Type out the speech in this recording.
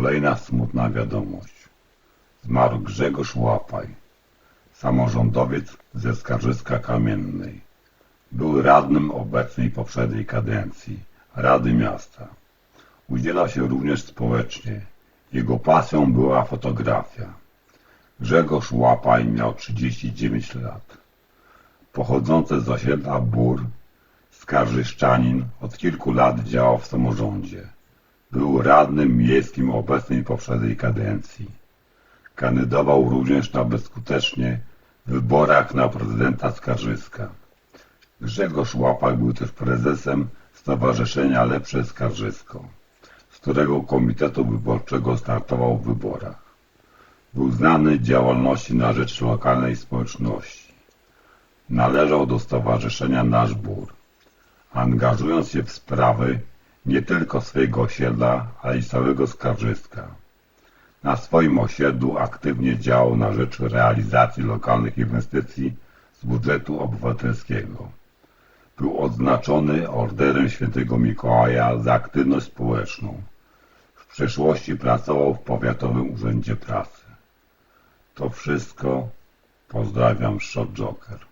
Kolejna smutna wiadomość. Zmarł Grzegorz Łapaj, samorządowiec ze Skarżyska Kamiennej. Był radnym obecnej poprzedniej kadencji Rady Miasta. Udzielał się również społecznie. Jego pasją była fotografia. Grzegorz Łapaj miał 39 lat. Pochodzący z osiedla Bór, skarżyszczanin, od kilku lat działał w samorządzie. Był radnym miejskim obecnej poprzedniej kadencji. Kandydował również na bezskutecznie w wyborach na prezydenta Skarżyska. Grzegorz Łapak był też prezesem Stowarzyszenia Lepsze Skarżysko, z którego komitetu wyborczego startował w wyborach. Był znany działalności na rzecz lokalnej społeczności. Należał do Stowarzyszenia Nasz Bór, angażując się w sprawy nie tylko swojego osiedla, ale i całego Skarżyska. Na swoim osiedlu aktywnie działał na rzecz realizacji lokalnych inwestycji z budżetu obywatelskiego. Był odznaczony Orderem Świętego Mikołaja za aktywność społeczną. W przeszłości pracował w Powiatowym Urzędzie Pracy. To wszystko. Pozdrawiam, Shot Joker.